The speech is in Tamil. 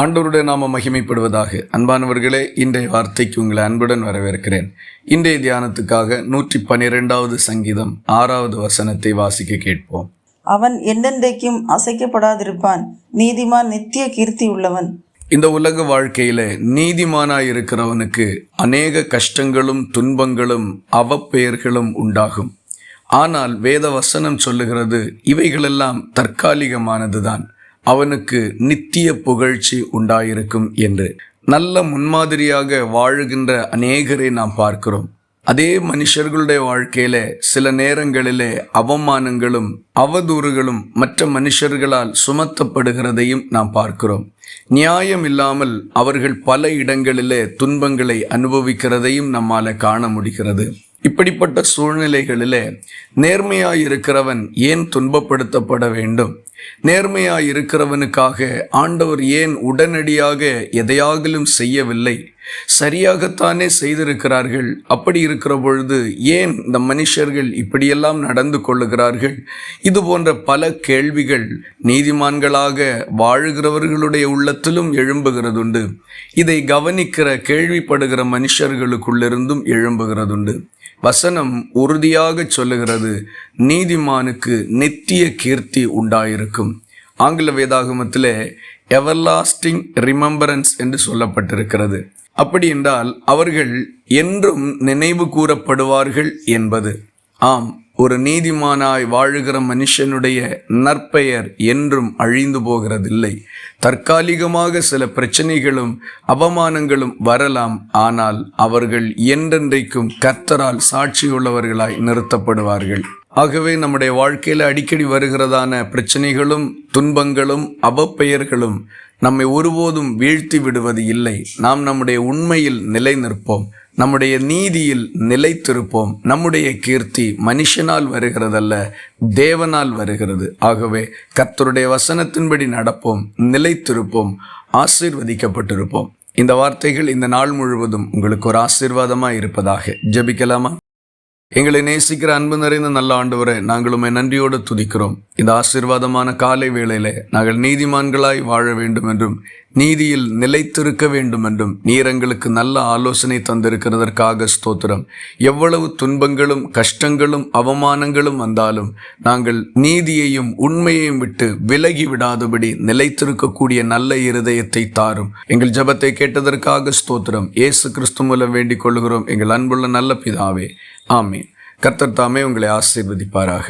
ஆண்டவருடைய நாம மகிமைப்படுவதாக. அன்பானவர்களே இன்றைய வார்த்தைக்கு உங்களை அன்புடன் வரவேற்கிறேன். இன்றைய தியானத்துக்காக நூற்றி பன்னிரெண்டாவது சங்கீதம் ஆறாவது வசனத்தை வாசிக்க கேட்போம். அவன் என்னென்றைக்கும் அசைக்கப்படாதிருப்பான். நீதிமான் நித்திய கீர்த்தி உள்ளவன். இந்த உலக வாழ்க்கையில நீதிமானாய் இருக்கிறவனுக்கு அநேக கஷ்டங்களும் துன்பங்களும் அவப்பெயர்களும் உண்டாகும். ஆனால் வேத வசனம் சொல்லுகிறது இவைகளெல்லாம் தற்காலிகமானதுதான். அவனுக்கு நித்திய புகழ்ச்சி உண்டாயிருக்கும் என்று. நல்ல முன்மாதிரியாக வாழுகின்ற அநேகரை நாம் பார்க்கிறோம். அதே மனுஷர்களுடைய வாழ்க்கையில சில நேரங்களிலே அவமானங்களும் அவதூறுகளும் மற்ற மனுஷர்களால் சுமத்தப்படுகிறதையும் நாம் பார்க்கிறோம். நியாயம் இல்லாமல் அவர்கள் பல இடங்களிலே துன்பங்களை அனுபவிக்கிறதையும் நம்மால காண முடிகிறது. இப்படிப்பட்ட சூழ்நிலைகளிலே நேர்மையாய் இருக்கிறவன் ஏன் துன்பப்படுத்தப்பட வேண்டும்? நேர்மையாய் இருக்கிறவனுக்காக ஆண்டவர் ஏன் உடனடியாக எதையாகிலும் செய்யவில்லை? சரியாகத்தானே செய்திருக்கிறார்கள். அப்படி இருக்கிற பொழுது ஏன் இந்த மனுஷர்கள் இப்படியெல்லாம் நடந்து கொள்ளுகிறார்கள்? இது போன்ற பல கேள்விகள் நீதிமான்களாக வாழுகிறவர்களுடைய உள்ளத்திலும் எழும்புகிறதுண்டு. இதை கவனிக்கிற கேள்விப்படுகிற மனுஷர்களுக்குள்ளிருந்தும் எழும்புகிறதுண்டு. வசனம் உறுதியாக சொல்லுகிறது நீதிமானுக்கு நித்திய கீர்த்தி உண்டாயிருக்கும். ஆங்கில வேதாகமத்திலே எவர்லாஸ்டிங் ரிமெம்பரன்ஸ் என்று சொல்லப்பட்டிருக்கிறது. அப்படி என்றால் அவர்கள் என்றும் நினைவு கூறப்படுவார்கள் என்பது. ஆம் ஒரு நீதிமானாய் வாழுகிற மனுஷனுடைய நற்பெயர் என்றும் அழிந்து போகிறதில்லை. தற்காலிகமாக சில பிரச்சனைகளும் அவமானங்களும் வரலாம். ஆனால் அவர்கள் என்றென்றைக்கும் கர்த்தரால் சாட்சியுள்ளவர்களாய் நிறுத்தப்படுவார்கள். ஆகவே நம்முடைய வாழ்க்கையில் அடிக்கடி வருகிறதான பிரச்சனைகளும் துன்பங்களும் அவப்பெயர்களும் நம்மை ஒருபோதும் வீழ்த்தி விடுவது இல்லை. நாம் நம்முடைய உண்மையில் நிலை நிற்போம் நம்முடைய நீதியில் நிலைத்திருப்போம். நம்முடைய கீர்த்தி மனுஷனால் வருகிறதல்ல தேவனால் வருகிறது. ஆகவே கர்த்தருடைய வசனத்தின்படி நடப்போம் நிலைத்திருப்போம் ஆசீர்வதிக்கப்பட்டிருப்போம். இந்த வார்த்தைகள் இந்த நாள் முழுவதும் உங்களுக்கு ஒரு ஆசீர்வாதமாக இருப்பதாக ஜெபிக்கலாமா? எங்களை நேசிக்கிற அன்பு நிறைந்த நல்ல ஆண்டவரை நாங்கள் உண்மை நன்றியோடு துதிக்கிறோம். இந்த ஆசீர்வாதமான காலை வேளையிலே நாங்கள் நீதிமான்களாய் வாழ வேண்டும் என்றும் நீதியில் நிலைத்திருக்க வேண்டும் என்றும் நீர் எங்களுக்கு நல்ல ஆலோசனை தந்திருக்கிறதற்காக ஸ்தோத்திரம். எவ்வளவு துன்பங்களும் கஷ்டங்களும் அவமானங்களும் வந்தாலும் நாங்கள் நீதியையும் உண்மையையும் விட்டு விலகி விடாதபடி நிலைத்திருக்கக்கூடிய நல்ல இருதயத்தை தாரும். எங்கள் ஜெபத்தை கேட்டதற்காக ஸ்தோத்திரம். இயேசு கிறிஸ்து மூலம் வேண்டிக் கொள்கிறோம். எங்கள் அன்புள்ள நல்ல பிதாவே. ஆமே கர்த்தர் தாமே உங்களை ஆசீர்வதிப்பாராக.